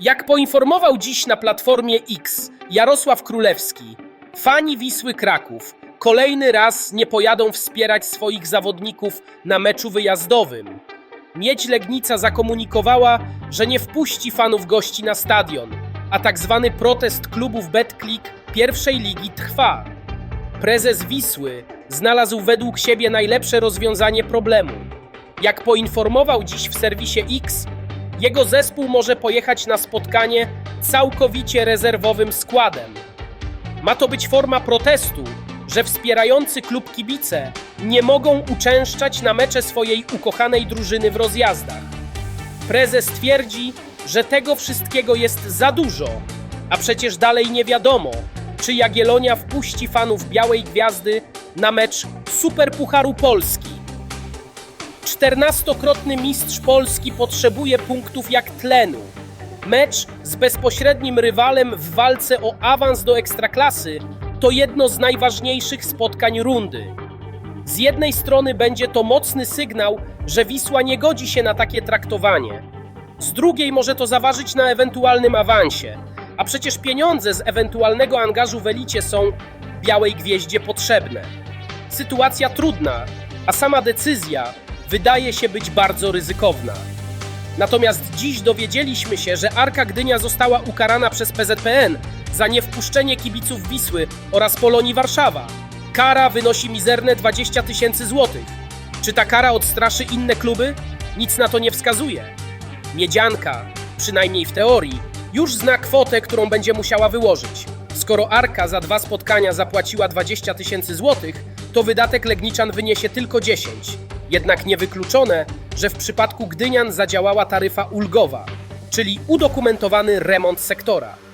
Jak poinformował dziś na Platformie X Jarosław Królewski, fani Wisły Kraków kolejny raz nie pojadą wspierać swoich zawodników na meczu wyjazdowym. Miedź Legnica zakomunikowała, że nie wpuści fanów gości na stadion, a tak zwany protest klubów BetClick pierwszej ligi trwa. Prezes Wisły znalazł według siebie najlepsze rozwiązanie problemu. Jak poinformował dziś w serwisie X, jego zespół może pojechać na spotkanie całkowicie rezerwowym składem. Ma to być forma protestu, że wspierający klub kibice nie mogą uczęszczać na mecze swojej ukochanej drużyny w rozjazdach. Prezes twierdzi, że tego wszystkiego jest za dużo, a przecież dalej nie wiadomo, czy Jagiellonia wpuści fanów Białej Gwiazdy na mecz Superpucharu Polski. Czternastokrotny mistrz Polski potrzebuje punktów jak tlenu. Mecz z bezpośrednim rywalem w walce o awans do ekstraklasy to jedno z najważniejszych spotkań rundy. Z jednej strony będzie to mocny sygnał, że Wisła nie godzi się na takie traktowanie. Z drugiej może to zaważyć na ewentualnym awansie, a przecież pieniądze z ewentualnego angażu w elicie są Białej Gwieździe potrzebne. Sytuacja trudna, a sama decyzja wydaje się być bardzo ryzykowna. Natomiast dziś dowiedzieliśmy się, że Arka Gdynia została ukarana przez PZPN za niewpuszczenie kibiców Wisły oraz Polonii Warszawa. Kara wynosi mizerne 20 tysięcy złotych. Czy ta kara odstraszy inne kluby? Nic na to nie wskazuje. Miedzianka, przynajmniej w teorii, już zna kwotę, którą będzie musiała wyłożyć. Skoro Arka za dwa spotkania zapłaciła 20 tysięcy złotych, to wydatek Legniczan wyniesie tylko 10. Jednak niewykluczone, że w przypadku Gdynian zadziałała taryfa ulgowa, czyli udokumentowany remont sektora.